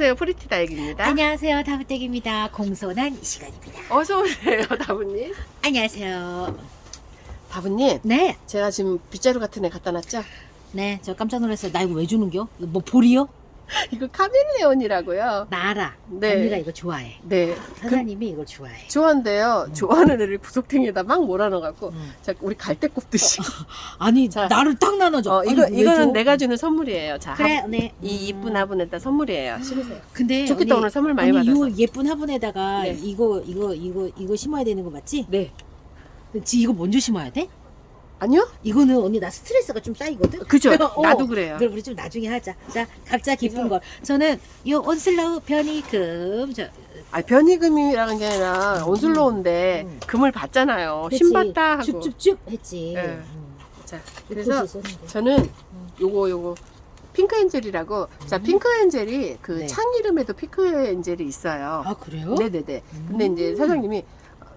안녕하세요. 프리티 다육입니다. 안녕하세요. 다부댁입니다. 공손한 이 시간입니다. 어서 오세요, 다부님. 안녕하세요. 다부님, 네, 제가 지금 빗자루 같은 애 갖다 놨죠? 네, 저 깜짝 놀랐어요. 나 이거 왜 주는겨? 이거 뭐 볼이요? 이거 카멜레온이라고요. 나 알아. 네. 언니가 이거 좋아해. 네. 사장님이 이걸 좋아해. 좋아한데요. 음. 좋아하는 애를 구석탱이에다 막 몰아넣어갖고, 음. 자, 우리 갈대 꼽듯이. 아니, 자. 나를 딱 나눠줘. 어, 아니, 이거, 왜 이거는 줘? 내가 주는 선물이에요. 자, 그래, 한- 네. 이 음. 이쁜 화분에다 선물이에요. 심으세요. 근데 좋겠다, 언니, 오늘 선물 많이 언니, 받아서. 이 예쁜 화분에다가 네. 이거 이거 이거 이거 심어야 되는 거 맞지? 네. 지 이거 먼저 심어야 돼? 아니요? 이거는 언니 나 스트레스가 좀 쌓이거든. 그죠? 어. 나도 그래요. 그럼 우리 좀 나중에 하자. 자, 각자 기쁜 걸. 저는 요 온슬로우 변이금 저 아, 변이금이라는 게 아니라 온슬로운데 음. 금을 받잖아요. 그치. 신받다 하고. 쭉쭉쭉 했지. 네. 음. 자, 그래서 저는 요거 요거 핑크 엔젤이라고 자 음. 핑크 엔젤이 그 네. 창 이름에도 핑크 엔젤이 있어요. 아 그래요? 네네네. 근데 음. 이제 사장님이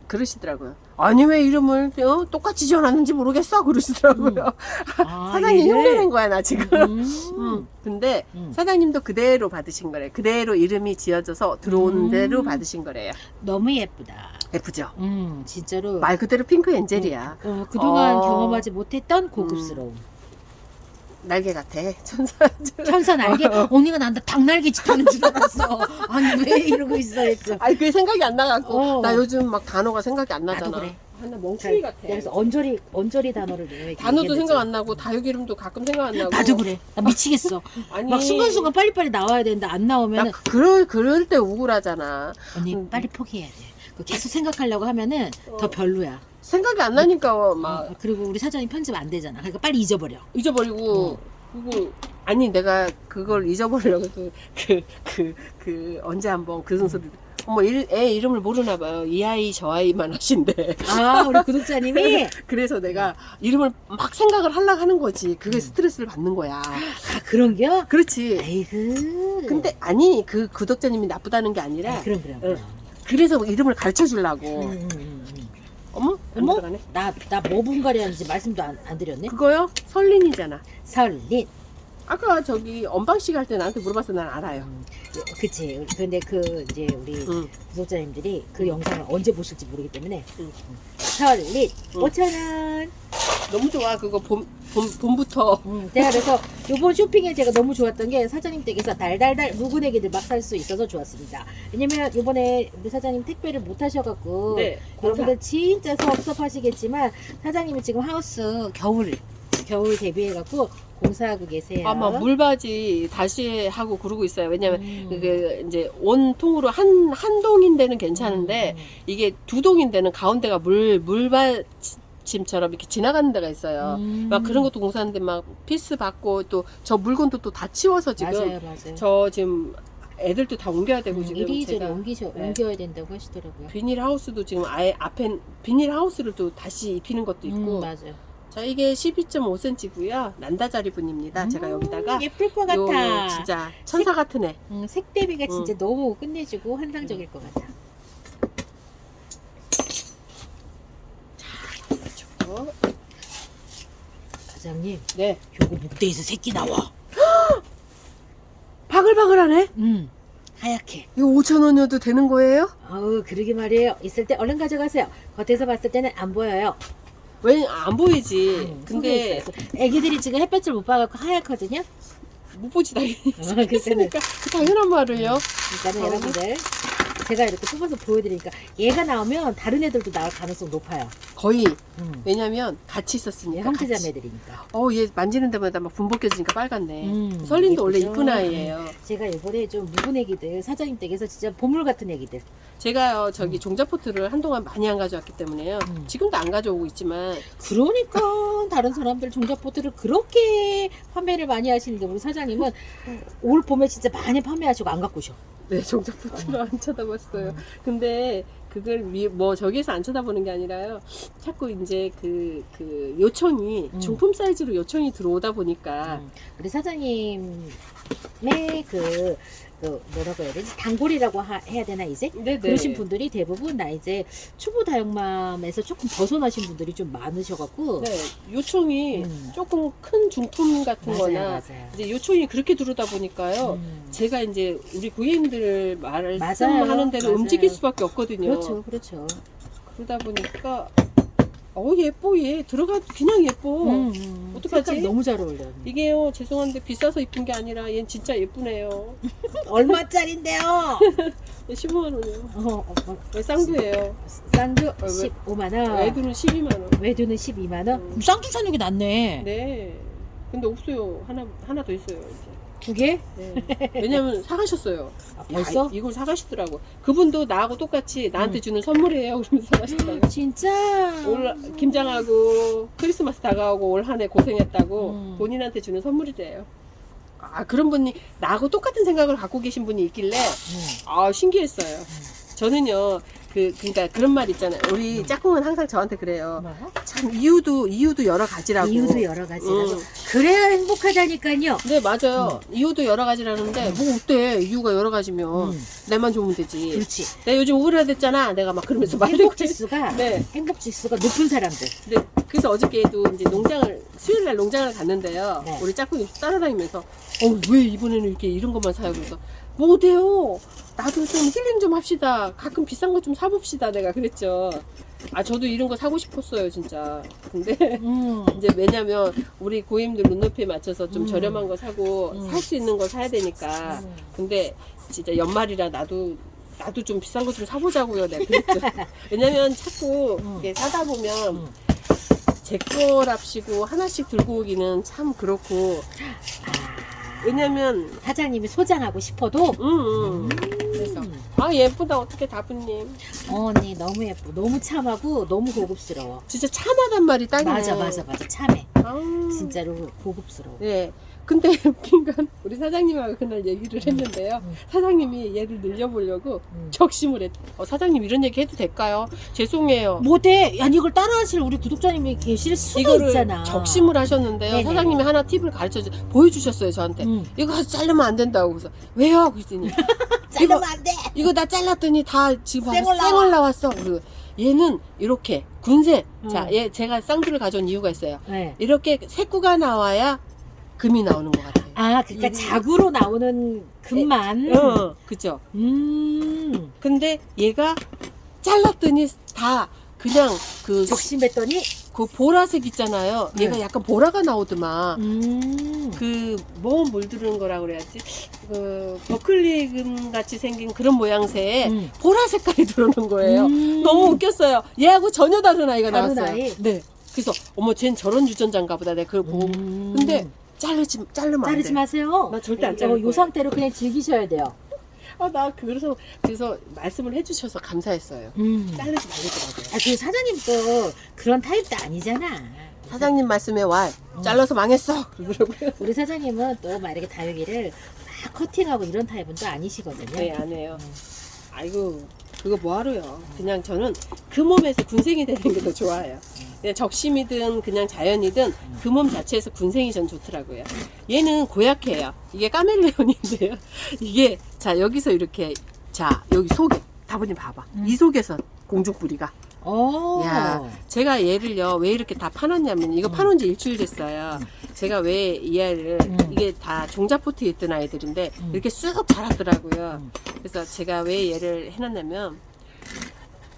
그러시더라고요. 아니 왜 이름을 어, 똑같이 지어놨는지 모르겠어 그러시더라고요. 아, 사장님 얘를? 흉내낸 거야 나 지금. 음. 음. 근데 음. 사장님도 그대로 받으신 거래요. 그대로 이름이 지어져서 들어오는 음. 대로 받으신 거래요. 너무 예쁘다. 예쁘죠? 음 진짜로. 말 그대로 핑크 엔젤이야. 어, 그동안 어. 경험하지 못했던 고급스러움. 날개 같아. 천사. 천사 날개. 언니가 난다 닭날개 짓하는 줄 알았어. 아니 왜 이러고 있어 했어. 아니 그게 생각이 안 나갖고 어. 나 요즘 막 단어가 생각이 안 나잖아. 나도 그래. 하나 멍청이 같아. 그래서 언저리 언저리 단어를 이렇게 단어도. 생각 안 나고 다육 이름도 가끔 생각 안 나고. 나도 그래. 나 미치겠어. 아니 막 순간순간 빨리빨리 나와야 되는데 안나 나오면 그- 그럴 그럴 때 우울하잖아. 언니 음. 빨리 포기해야 돼. 그거 계속 생각하려고 하면은 어. 더 별로야. 생각이 안 나니까 막 어, 그리고 우리 사장님 편집 안 되잖아. 그러니까 빨리 잊어버려. 잊어버리고 어. 그거 아니 내가 그걸 잊어버리려고 그그 그 언제 한번 그 순서를 어머 일- 애 이름을 모르나 봐요. 이 아이 저 아이만 하신데. 아 우리 구독자님이 그래서 내가 이름을 막 생각을 하려고 하는 거지. 그게 음. 스트레스를 받는 거야. 아 그런겨? 그렇지. 아이고. 근데 아니 그 구독자님이 나쁘다는 게 아니라 아, 그럼 그럼. 응. 그럼. 그래서 이름을 가르쳐 주려고. 음, 음, 음, 음. 어머? 안 어머? 들어가네. 나나 뭐 분갈이 하는지 말씀도 안, 안 드렸네. 그거요? 설린이잖아. 설린. 아까 저기 언방식 할때 나한테 물어봤어 난 알아요. 음, 그치. 근데 그 이제 우리 응. 구독자님들이 그 영상을 언제 보실지 모르기 때문에 응. 음. 설린 응. 5천 원. 너무 좋아. 그거 봄, 봄, 봄부터. 음, 제가 그래서 요번 쇼핑에 제가 너무 좋았던 게 사장님 댁에서 달달달 묵은 애기들 막 살 수 있어서 좋았습니다. 왜냐면 요번에 우리 사장님 택배를 못 하셔갖고 네. 여러분들 진짜 섭섭하시겠지만 사장님이 지금 하우스 겨울 겨울 대비해갖고 공사하고 계세요. 아마 물바지 다시 하고 그러고 있어요. 왜냐면 음. 그게 이제 온 통으로 한, 한 동인 데는 괜찮은데 음, 음. 이게 두 동인 데는 가운데가 물, 물받침처럼 이렇게 지나가는 데가 있어요. 음. 막 그런 것도 공사하는데 막 피스 받고 또 저 물건도 또 다 치워서 지금 맞아요, 맞아요. 저 지금 애들도 다 옮겨야 되고 음, 지금 이리저리 옮기셔 네. 옮겨야 된다고 하시더라고요. 비닐 하우스도 지금 아예 앞에 비닐 하우스를 또 다시 입히는 것도 있고 음, 맞아요. 자 이게 12.5cm고요 난다자리 분입니다 제가 음, 여기다가 예쁠 것요 같아. 진짜 천사 같은 애 음, 색 대비가 진짜 음. 너무 끝내주고 환상적일 것 같아. 어, 사장님, 네 요거 목대에서 새끼 나와. 바글바글하네 음, 하얗게. 이거 5,000원이어도 되는 거예요? 아우, 그러게 말이에요. 있을 때 얼른 가져가세요. 겉에서 봤을 때는 안 보여요. 왜 안 보이지 음, 근데 있어요. 애기들이 지금 햇볕을 못 봐갖고 하얗거든요. 못 보지 당연히 어, 그때는 그러니까 그 당연한 말을요 그러니까 어. 여러분들 제가 이렇게 뽑아서 보여드리니까 얘가 나오면 다른 애들도 나올 가능성 높아요. 거의 음. 왜냐면 같이 있었으니까 같이. 형제자매들이니까. 어얘 만지는 데마다 막 분복 껴지니까 빨갛네 음, 설린도 원래 예쁘죠? 이쁜 아이예요 제가 이번에 좀 묵은 애기들 사장님 댁에서 진짜 보물 같은 애기들. 제가요 저기 종자포트를 한동안 많이 안 가져왔기 때문에요 음. 지금도 안 가져오고 있지만 그러니까 다른 사람들 종자포트를 그렇게 판매를 많이 하시는데 우리 사장님은 올 봄에 진짜 많이 판매하시고 안 갖고 오셔. 네 종자포트를 안 쳐다봤어요 근데 그걸 미, 뭐 저기에서 안 쳐다보는 게 아니라요 자꾸 이제 그, 그 요청이 음. 중품 사이즈로 요청이 들어오다 보니까 음, 우리 사장님의 그 그 뭐라고 해야 되지 단골이라고 하- 해야 되나 이제 네네. 그러신 분들이 대부분 나 이제 초보 다육맘에서 조금 벗어나신 분들이 좀 많으셔갖고 네, 요청이 음. 조금 큰 중품 같은 맞아요, 거나 맞아요. 이제 요청이 그렇게 들어오다 보니까요. 음. 제가 이제 우리 고객님들 맞아요. 말씀하는 대로 맞아요. 움직일 수밖에 없거든요. 그렇죠, 그렇죠. 그러다 보니까 어 예뻐 얘 들어가 그냥 예뻐. 음, 음. 어떡하지? 너무 잘 어울려. 이게요 죄송한데 비싸서 이쁜 게 아니라 얘는 진짜 예쁘네요. 얼마짜린데요? 15만 원이요. 어, 어, 어, 왜 쌍두예요? 쌍두 왜? 15만 원, 애들은 12만 원. 외두는 12만 원. 음. 쌍두 사는 게 낫네. 네. 근데 없어요. 하나 하나 더 있어요 이제. 두 개? 네. 왜냐면 사가셨어요. 아, 벌써? 야, 이걸 사가시더라고. 그분도 나하고 똑같이 나한테 음. 주는 선물이에요. 그러면서 사가시더라고. 진짜? 올 김장하고 크리스마스 다가오고 올 한 해 고생했다고 음. 본인한테 주는 선물이래요. 아 그런 분이 나하고 똑같은 생각을 갖고 계신 분이 있길래 음. 아 신기했어요. 저는요 그 그러니까 그런 말 있잖아요. 우리 음. 짝꿍은 항상 저한테 그래요. 뭐? 참 이유도 이유도 여러 가지라고. 이유도 여러 가지라고. 음. 그래야 행복하다니까요. 네 맞아요. 이유도 여러 가지라는데 뭐 어때 이유가 여러 가지면 음. 내만 좋으면 되지. 그렇지. 내가 요즘 우울해졌잖아. 내가 막 그러면서 말을 행복 지수가 네. 행복 지수가 높은 사람들. 네, 그래서 어저께도 이제 농장을 수요일 날 농장을 갔는데요. 네. 우리 짝꿍이 따라다니면서 어왜 이번에는 이렇게 이런 것만 사요? 그래서 뭐 어때요? 나도 좀 힐링 좀 합시다. 가끔 비싼 거 좀 사봅시다. 내가 그랬죠. 아 저도 이런 거 사고 싶었어요 진짜. 근데 음. 이제 왜냐면 우리 고객님들 눈높이에 맞춰서 좀 음. 저렴한 거 사고 음. 살수 있는 거 사야 되니까. 음. 근데 진짜 연말이라 나도 나도 좀 비싼 거 좀 사보자고요. 내가 그랬죠. 왜냐면 자꾸 음. 이렇게 사다 보면 음. 제 거랍시고 하나씩 들고 오기는 참 그렇고 왜냐면 사장님이 소장하고 싶어도 음, 음. 그래서 음. 아 예쁘다 어떻게 다부님 어, 언니 너무 예뻐. 너무 참하고 너무 고급스러워. 진짜 참하단 말이 딱이네 맞아 맞아 맞아 참해. 아, 진짜로 고급스러워. 네 근데 웃긴 건 우리 사장님하고 그날 얘기를 했는데요 음. 사장님이 얘를 늘려보려고 음. 적심을 했 어, 사장님 이런 얘기 해도 될까요 죄송해요 못해. 아니 이걸 따라하실 우리 구독자님이 계실 수도 이거를 있잖아. 적심을 하셨는데요 네네. 사장님이 하나 팁을 가르쳐 주 보여주셨어요 저한테 응. 이거 자르면 안 된다고 그래서 왜요 그랬더니 자르면 안 돼. 이거 나 잘랐더니 다 지금 쌩얼 나와. 나왔어. 그리고 얘는 이렇게 군색. 음. 자, 얘 제가 쌍두를 가져온 이유가 있어요. 네. 이렇게 색구가 나와야 금이 나오는 것 같아요. 아 그러니까 이- 자구로 나오는 금만. 어, 그죠. 음. 근데 얘가 잘랐더니 다 그냥 그, 적심했더니. 그 보라색 있잖아요. 네. 얘가 약간 보라가 나오더만. 음. 그, 뭐 물들은 거라 그래야지. 그, 버클리 금 같이 생긴 그런 모양새에 음. 보라 색깔이 들어오는 거예요. 음. 너무 웃겼어요. 얘하고 전혀 다른 아이가 다른 나왔어요. 아이? 네. 그래서 어머 쟨 저런 유전자인가 보다 내가 그걸 보고 음. 근데 자르지 자르면 안 자르지 돼. 마세요. 나 절대 안 어, 자를 요 거예요. 상태로 그냥 즐기셔야 돼요. 아, 나 그래서 그래서 말씀을 해주셔서 감사했어요. 음. 자르지 말더라고요. 아, 그 사장님 또 그런 타입도 아니잖아. 사장님 말씀에 와 음. 잘라서 망했어 그러더라고요. 우리 사장님은 또 막 이렇게 다육이를 막 커팅하고 이런 타입은 또 아니시거든요. 네 안 해요. 음. 아이고 그거 뭐하러요. 그냥 저는 그 몸에서 군생이 되는 게 더 좋아요. 그냥 적심이든 그냥 자연이든 그 몸 자체에서 군생이 전 좋더라고요. 얘는 고약해요. 이게 까멜레온인데요. 이게 자 여기서 이렇게 자 여기 속에 다보님 봐봐. 음. 이 속에서 공중뿌리가. 어. 야. 제가 얘를요 왜 이렇게 다 파놨냐면 이거 음. 파놓은 지 일주일 됐어요. 제가 왜 이 아이를 음. 이게 다 종자포트에 있던 아이들인데 음. 이렇게 쑥 자랐더라고요. 음. 그래서 제가 왜 얘를 해놨냐면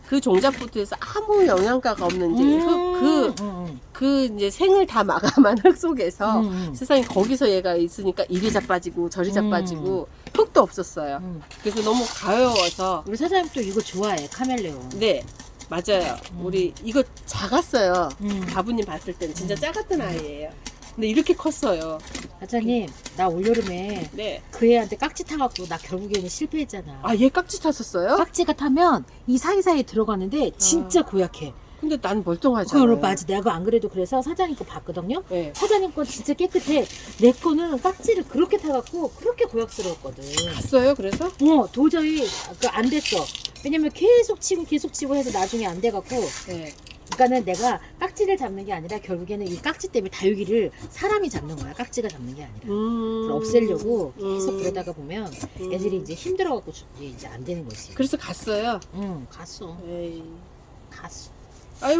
그 종자포트에서 아무 영양가가 없는 이제 흙, 그, 음, 그 이제 생을 다 마감한 흙 속에서 음, 음. 세상에 거기서 얘가 있으니까 이리 자빠지고 저리 음. 자빠지고 흙도 없었어요. 음. 그래서 너무 가여워서 우리 사장님 또 이거 좋아해 카멜레온. 네 맞아요. 음. 우리 이거 작았어요. 음. 바부님 봤을 때는 진짜 음. 작았던 아이예요. 근데 이렇게 컸어요. 사장님 나 올여름에 네. 그 애한테 깍지 타갖고 나 결국에는 실패했잖아. 아 얘 깍지 탔었어요? 깍지가 타면 이 사이사이에 들어가는데 진짜 고약해. 근데 난 멀쩡하잖아요. 그걸 맞아. 내가 안 그래도 그래서 사장님 거 봤거든요. 네. 사장님 건 진짜 깨끗해. 내 거는 깍지를 그렇게 타갖고 그렇게 고약스러웠거든. 갔어요. 그래서 어, 도저히 그 안 됐어. 왜냐면 계속 치고 계속 치고 해서 나중에 안 돼갖고 네. 그러니까는 내가 깍지를 잡는 게 아니라 결국에는 이 깍지 때문에 다육이를 사람이 잡는 거야. 깍지가 잡는 게 아니라. 음. 없애려고 계속 음. 그러다가 보면 음. 애들이 이제 힘들어갖고 주- 이제 안 되는 거지. 그래서 갔어요. 응, 갔어. 에이. 갔어. 아이? 이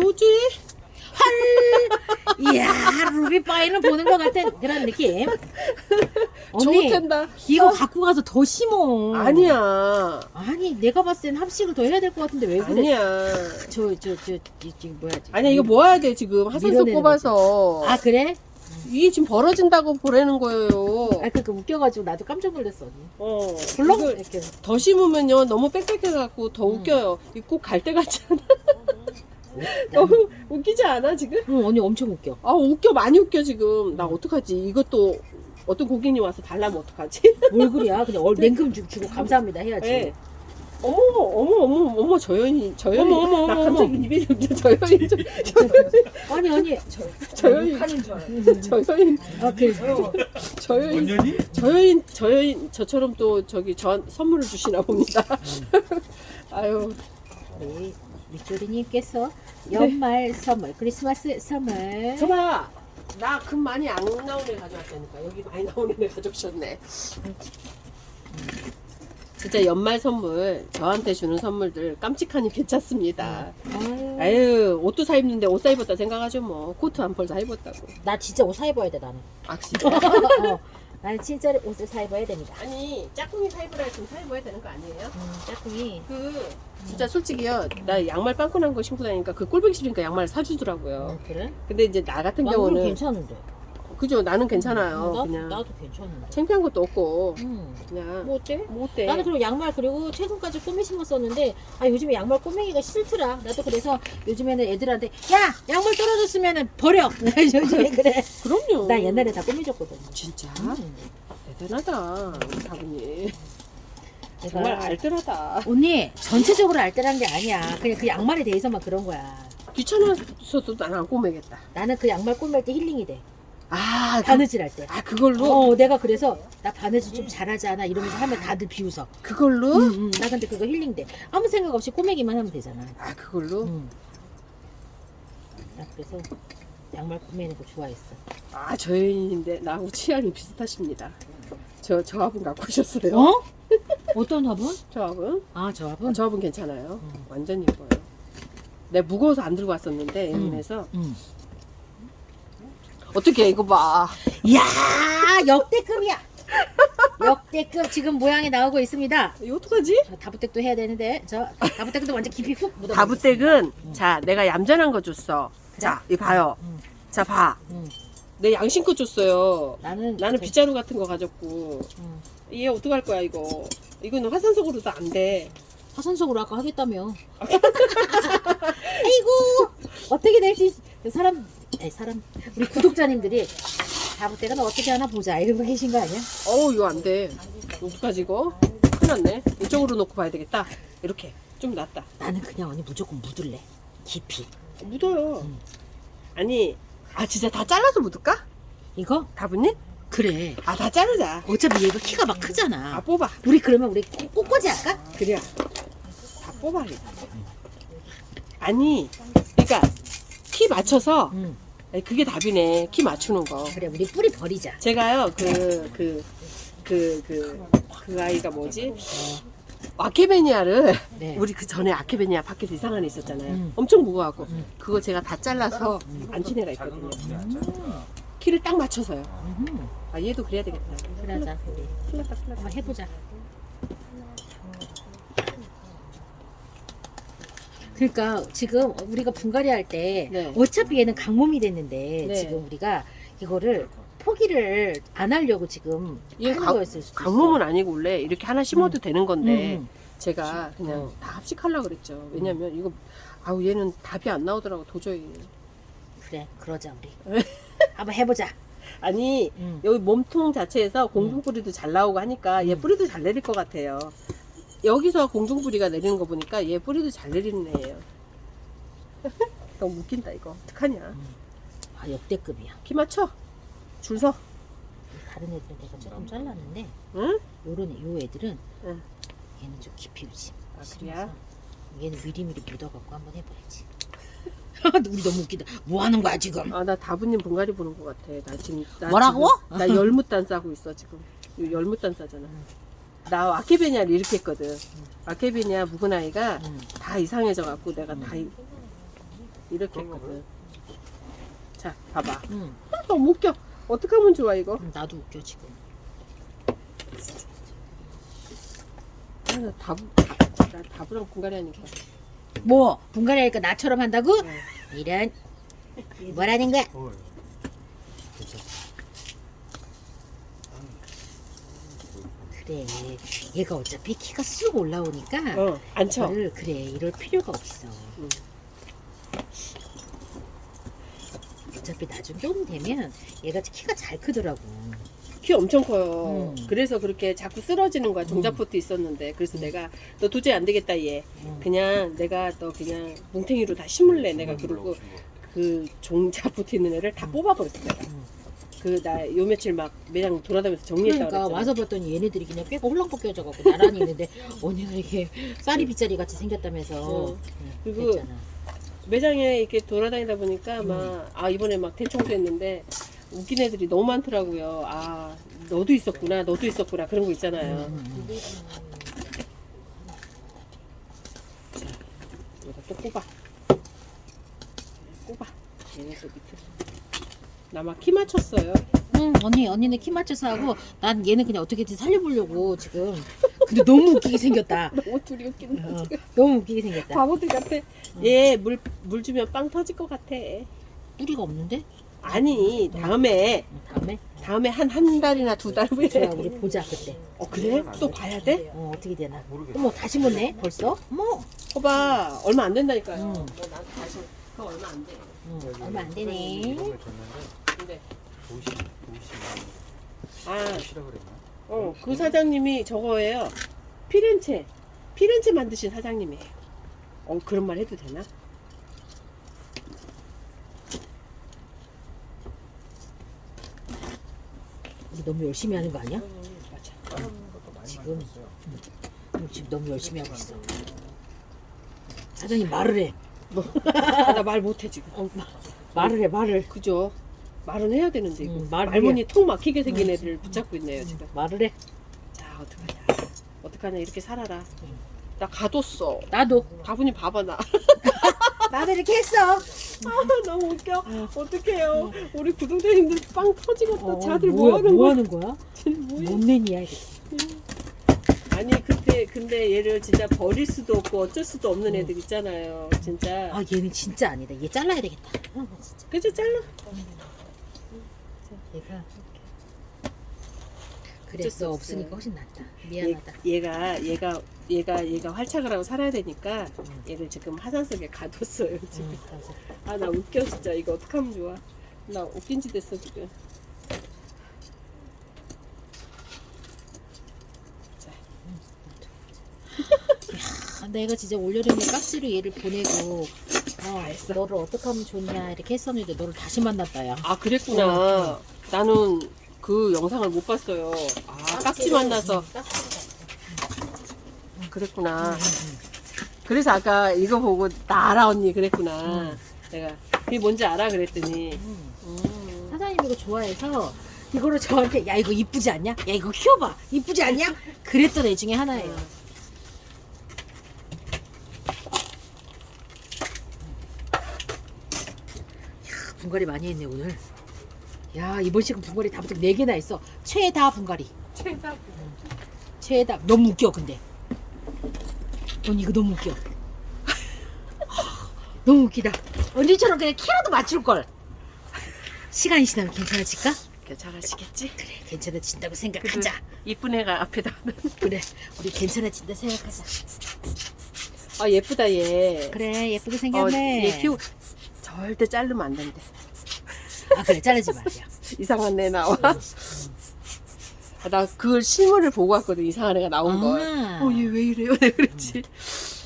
야, 루비파이는 보는 것 같은 그런 느낌. 언니, 좋텐다. 이거 갖고 가서 더 심어. 아니야. 아니, 내가 봤을 땐 합식을 더 해야 될 것 같은데 왜 그래? 아니야. 저, 저, 저, 이- 지금 뭐야? 아니야 이거 모아야 돼 지금 밀어내는 뽑아서 아, 그래? 이게 지금 벌어진다고 보라는 거예요. 아, 그, 그 웃겨가지고 나도 깜짝 놀랐어. 언니. 어. 이렇게. 더 심으면요 너무 빽빽해갖고 더 음. 웃겨요. 이거 꼭갈 때 같지 않아? 난- 너무 웃기지 않아 지금? 응, 언니 엄청 웃겨. 아 웃겨 많이 웃겨 지금. 나 어떡하지? 이것도 어떤 고객님 와서 달라면 어떡하지? 뭘 그래야? 그냥 얼, 냉큼 주, 주고 감사합니다 해야지. 네. 어머 어머 어머 어머 저연이 저연이 어머, 어머, 나 어머, 갑자기 입이 좀 저연이 좀 아니, 아니. 저연이 저연이 아, 그, 저연이 원년이? 저여인 저여인 저처럼 또 저기 저 선물을 주시나 봅니다. 아유 우 리 밑조리님께서 연말 선물, 크리스마스 선물. 저봐 나금 많이 안 나오는 애 가져왔다니까 여기 많이 나오는 애 가져오셨네. 진짜 연말 선물 저한테 주는 선물들 깜찍하니 괜찮습니다. 아유, 아유 옷도 사 입는데 옷 사 입었다 생각하죠 뭐 코트 한 벌 사 입었다고. 나 진짜 옷 사 입어야 돼, 나는. 악시다. 어, 나는 진짜로 옷을 사 입어야 됩니다. 아니 짝꿍이 사 입으라 했으면 사 입어야 되는 거 아니에요? 음, 짝꿍이. 그 진짜 솔직히요 나 양말 빵꾸난 거 신고 다니니까 그 꼴보기 싫으니까 양말 사주더라고요 어, 그래? 근데 이제 나 같은 경우는 괜찮은데. 그죠 나는 괜찮아요 나, 그냥 나도 괜찮은데. 창피한 것도 없고 음. 그냥 뭐 어때? 뭐 어때 나는 그리고 양말 그리고 최근까지 꼬매 신었었는데 아 요즘에 양말 꼬매기가 싫더라. 나도 그래서 요즘에는 애들한테 야 양말 떨어졌으면은 버려. 요즘에 그래. 그럼요 나 옛날에 다 꼬매줬거든. 진짜 음. 대단하다 우리 내가 정말 알뜰하다 언니 전체적으로 알뜰한 게 아니야. 그냥 그 양말에 대해서만 그런 거야. 귀찮아서도 나는 안 꼬매겠다 나는 그 양말 꼬맬 때 힐링이 돼. 아, 그, 바느질 할 때. 아 그걸로 어, 내가 그래서 나 바느질 좀 잘하지 않아 이러면서 하면 다들 비웃어. 그걸로 응, 응. 나 근데 그거 힐링돼. 아무 생각 없이 꼬매기만 하면 되잖아. 아 그걸로 응. 나 그래서 양말 꼬매는 거 좋아했어. 아 저희인데 나하고 취향이 비슷하십니다 저 저합은 갖고 오셨어요 어? 어떤 화분? 저합은 아, 저 화분? 저합은 괜찮아요 음. 완전 예뻐요 내가 무거워서 안 들고 왔었는데 음. 일본에서 응. 어떻게 이거 봐 이야, 역대급이야. 역대급 지금 모양이 나오고 있습니다. 이거 어떡하지? 저 다부댁도 해야 되는데 저 다부댁도 완전 깊이 훅 묻어. 다부댁은 자 내가 얌전한 거 줬어 자 이거 봐요 응. 자 봐 응. 내 양심껏 줬어요 나는 나는 저- 빗자루 같은 거 가졌고 응. 얘 어떡할 거야 이거 이거는 화산석으로도 안 돼 화산석으로 아까 하겠다며. 아이고 어떻게 될지 사람 아니 사람 우리 구독자님들이 다부댁은 어떻게 하나 보자 이러고 계신 거 아니야? 어우 이거 안돼 어떡하지 이거 큰일 났네 이쪽으로 놓고 봐야 되겠다 이렇게 좀 낫다 나는 그냥 언니 무조건 묻을래. 깊이. 묻어요 음. 아니 아 진짜 다 잘라서 묻을까? 이거 다부님? 그래. 아 다 자르자 어차피 얘가 키가 막아 크잖아. 뽑아 우리 그러면 우리 꼬- 꼬꼬지 할까? 그래야 다 뽑아야겠다 아니 그러니까 키 맞춰서 응. 아니, 그게 답이네 키 맞추는 거 그래 우리 뿌리 버리자. 제가요 그 그 그 그 그 아이가 뭐지 아케베니아를 네. 우리 그 전에 아케베니아 밖에서 이상한 애 있었잖아요 음. 엄청 무거워갖고 음. 그거 제가 다 잘라서 앉힌 애가 있거든요 키를 딱 맞춰서요 음. 아 얘도 그래야 되겠다 그러자 우리 큰일 났다 큰일 났다 한번 해보자. 그러니까 지금 우리가 분갈이 할 때 네. 어차피 얘는 강몸이 됐는데 네. 지금 우리가 이거를 포기를 안 하려고 지금 얘 하는 강- 거였을 수도 강몸은 아니고 원래 이렇게 하나 심어도 되는 있어. 건데 음. 제가 그냥 다 합식하려고 그랬죠 왜냐면 이거 아우 얘는 답이 안 나오더라고 도저히 그래 그러자 우리 한번 해보자. 아니 음. 여기 몸통 자체에서 공중뿌리도 잘 나오고 하니까 얘 음. 뿌리도 잘 내릴 것 같아요. 여기서 공중뿌리가 내리는 거 보니까 얘 뿌리도 잘 내리는 애예요. 너무 웃긴다 이거. 어떡하냐. 아 역대급이야. 키 맞춰. 줄 서. 다른 애들은 내가 조금 잘랐는데 응? 요런 애- 요 애들은 응. 얘는 좀 깊이 오지. 아, 그래야? 얘는 미리미리 묻어갖고 한번 해봐야지. 우리 너무 웃기다. 뭐 하는 거야 지금? 아 나 다부님 분갈이 보는 것 같아. 나 지금 나 뭐라고? 지금 나 열무단 싸고 있어 지금. 열무단 싸잖아. 나 아케베니아를 이렇게 했거든. 아케베니아 묵은 아이가 음. 다 이상해져 갖고 내가 다 이- 이렇게 했거든. 자, 봐봐. 응. 아, 너무 웃겨. 어떻게 하면 좋아 이거? 나도 웃겨 지금. 아, 나 다부 다, 나 다부랑 분갈이 하니까. 뭐 분갈이 하니까 나처럼 한다고? 네. 이런 뭐라는 거야? 어, 괜찮아. 그래 얘가 어차피 키가 쑥 올라오니까 어, 안 쳐. 이거를 그래 이럴 필요가 없어. 응. 어차피 나중 좀 되면 얘가 키가 잘 크더라고. 키 엄청 커요. 음. 그래서 그렇게 자꾸 쓰러지는 거야. 종자포트 있었는데. 그래서 음. 내가 너 도저히 안 되겠다 얘. 응. 그냥 내가 너 그냥 뭉탱이로 다 심을래. 내가 그러고 그 종자포트 있는 애를 다 뽑아버렸어 내가. 응. 그 나 요 며칠 막 매장 돌아다니면서 정리했다 그러니까 그랬잖아. 와서 봤더니 얘네들이 그냥 꾀가 홀랑 벗겨져갖고 나란히 있는데 언니가 이렇게 쌀이 빗자리 같이 생겼다면서 어. 응, 그리고 그랬잖아. 매장에 이렇게 돌아다니다 보니까 음. 막아 이번에 막 대청소 했는데 웃긴 애들이 너무 많더라고요. 아 너도 있었구나, 너도 있었구나 그런 거 있잖아요. 응. 이거 또 꼽아. 꼽아. 얘네들 밑에. 나막키 맞췄어요. 응, 언니 언니는 키 맞춰서 하고 난 얘는 그냥 어떻게든 살려보려고 지금. 근데 너무 웃기게 생겼다. 너무 둘이 웃긴다. 어, 지금. 너무 웃기게 생겼다. 바보들 같아. 얘 물 물 주면 빵 터질 것 같아. 뿌리가 없는데? 아니 다음에 응, 다음에 다음에 한 한 달이나 두 달 후에. 제가 우리 보자 그때. 어 그래? 또 봐야 돼? 어, 어떻게 되나. 모르겠어. 어머 다시 묻네 벌써? 어머. 봐봐 얼마 안 된다니까요. 응. 뭐 나한테 다시 그거 얼마 안 돼. 응, 얼마 안 되네. 이름을 도시 도시 아 도시라 그랬나? 어, 그 사장님이 저거예요. 피렌체. 피렌체 만드신 사장님이에요. 어, 그런 말 해도 되나? 우리 너무 열심히 하는 거 아니야? 맞아. 다른 것도 많이 지금. 만들었어요. 우리 지금 너무 열심히 하고 있어. 사장님 말을 해. 아, 나말 못해, 지금. 어, 마- 말을 해 말을. 그죠? 말은 해야 되는데, 이거. 음, 말을 말문이 통 막히게 생긴 애들 붙잡고 있네요, 지금. 말을 해. 자, 어떡하냐. 어떡하냐, 이렇게 살아라. 나 가뒀어. 나도. 다분히 봐봐, 나. 나도 이렇게 했어. 아, 너무 웃겨. 어떡해요. 우리 구독자님들 빵 터지겠다. 어, 뭐야, 뭐 하는 뭐 거야? 하는 거야? 쟤는 뭐야? 이게. 아니 그때 근데 얘를 진짜 버릴 수도 없고 어쩔 수도 없는 음. 애들 있잖아요. 진짜. 아 얘는 진짜 아니다. 얘 잘라야 되겠다. 아, 진짜. 그죠 잘라. 얘가 어쩔 수 그랬어 없어요. 없으니까 훨씬 낫다. 얘, 미안하다. 얘 가 얘가 얘가 얘가 활착을 하고 살아야 되니까 음. 얘를 지금 화산 속에 가뒀어요 지금. 응, 맞아. 아 나 웃겨 진짜 이거 어떡하면 좋아. 나 웃긴 짓 됐어 지금. 자, 아, 내가 진짜 올여름에 깍지로 얘를 보내고 어, 했어. 너를 어떻게 하면 좋냐 이렇게 했었는데 너를 다시 만났다야. 아 그랬구나. 나는 그 영상을 못 봤어요. 아 깍지 만나서 그랬구나. 그래서 아까 이거 보고 나 알아 언니 그랬구나. 음. 내가 그게 뭔지 알아 그랬더니 음. 음. 사장님 이거 좋아해서 이거를 저한테 야 이거 이쁘지 않냐? 야 이거 키워봐 이쁘지 않냐? 그랬던 애 중에 하나예요. 분갈이 많이 했네 오늘. 야 이번 시간 분갈이 다부터 네 개나 했어. 최다 분갈이. 최다. 최다 너무 웃겨 근데. 언니 이거 너무 웃겨. 너무 웃기다. 언니처럼 그냥 키라도 맞출 걸. 시간이 지나면 괜찮아질까? 괜찮아지겠지? 그래 괜찮아진다고 생각하자. 이쁜 애가 앞에다. 그래 우리 괜찮아진다 생각하자. 아 예쁘다 얘. 그래 예쁘게 어, 생겼네. 얘 키우 절대 자르면 안 된대. 아 그래 자르지 말자. 이상한 애 나와. 아, 나 그걸 실물을 보고 왔거든 이상한 애가 나온 걸. 아. 어, 얘 왜 이래요? 내가 그랬지.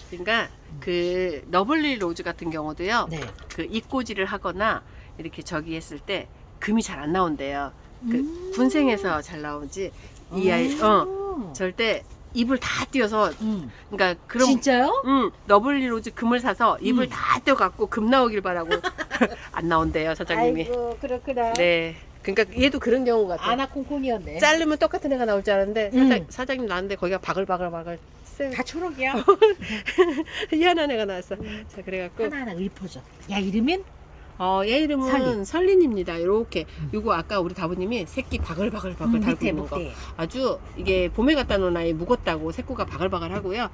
그러니까 그 러블리 로즈 같은 경우도요. 네. 그 입꼬지를 하거나 이렇게 저기 했을 때 금이 잘 안 나온대요. 그 음. 군생에서 잘 나오지. 이 아이 어 어. 절대 입을 다 띄어서 음. 그러니까 그런 진짜요? 음, 너블리 로즈 금을 사서 입을 음. 다 떼어 갖고 금 나오길 바라고 안 나온대요 사장님이. 아이고 그렇구나. 네. 그러니까 얘도 그런 경우 같아요. 아나 콩콩이었네. 자르면 똑같은 애가 나올 줄 알았는데 음. 사장, 사장님 나왔는데 거기가 바글바글바글 쎄- 다 초록이야. 희한한 애가 나왔어. 음. 자 그래갖고 하나하나 읊어줘. 야 이름은? 어, 얘 이름은 설린. 설린입니다. 이렇게 음. 요거 아까 우리 다부님이 새끼 바글바글바글 음, 달고 밑에 있는 거. 아주 이게 봄에 갖다 놓은 아이 무겁다고 새꼬가 바글바글 하고요.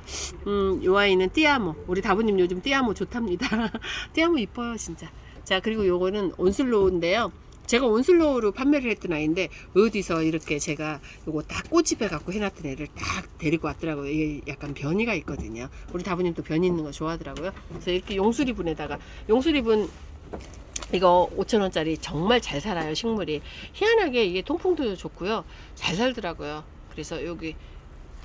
음, 요 아이는 띠아모. 우리 다부님 요즘 띠아모 좋답니다. 띠아모 이뻐요, 진짜. 자, 그리고 요거는 온슬로우인데요. 제가 온슬로우로 판매를 했던 아이인데 어디서 이렇게 제가 요거 딱 꼬집해 갖고 해놨던 애를 딱 데리고 왔더라고요. 이게 약간 변이가 있거든요. 우리 다부님 또 변이 있는 거 좋아하더라고요. 그래서 이렇게 용수리분에다가 용수리분 이거 5천원짜리 정말 잘 살아요 식물이. 희한하게 이게 통풍도 좋고요. 잘 살더라고요. 그래서 여기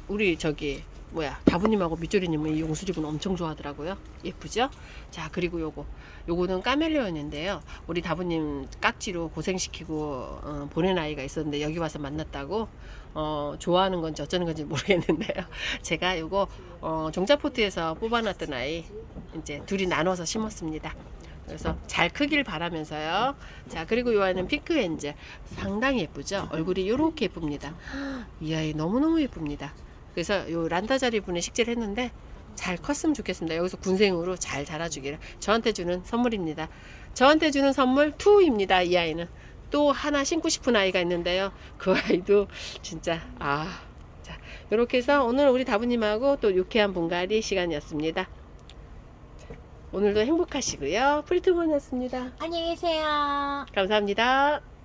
우리 저기 뭐야 다부님하고 밑조리님은 이 용수리분 엄청 좋아하더라고요. 예쁘죠? 자 그리고 요거. 요거는 까멜리온인데요. 우리 다부님 깍지로 고생시키고 어, 보낸 아이가 있었는데 여기 와서 만났다고 어, 좋아하는 건지 어쩌는 건지 모르겠는데요. 제가 요거 어, 종자포트에서 뽑아놨던 아이 이제 둘이 나눠서 심었습니다 그래서 잘 크길 바라면서요. 자, 그리고 이 아이는 피크 엔젤. 상당히 예쁘죠? 얼굴이 이렇게 예쁩니다. 이 아이 너무너무 예쁩니다. 그래서 요 란다자리 분에 식재를 했는데 잘 컸으면 좋겠습니다. 여기서 군생으로 잘 자라주기를. 저한테 주는 선물입니다. 저한테 주는 선물 2입니다. 이 아이는. 또 하나 신고 싶은 아이가 있는데요. 그 아이도 진짜, 아. 자, 이렇게 해서 오늘 우리 다부님하고 또 유쾌한 분갈이 시간이었습니다. 오늘도 행복하시고요. 프리트먼이었습니다. 안녕히 계세요. 감사합니다.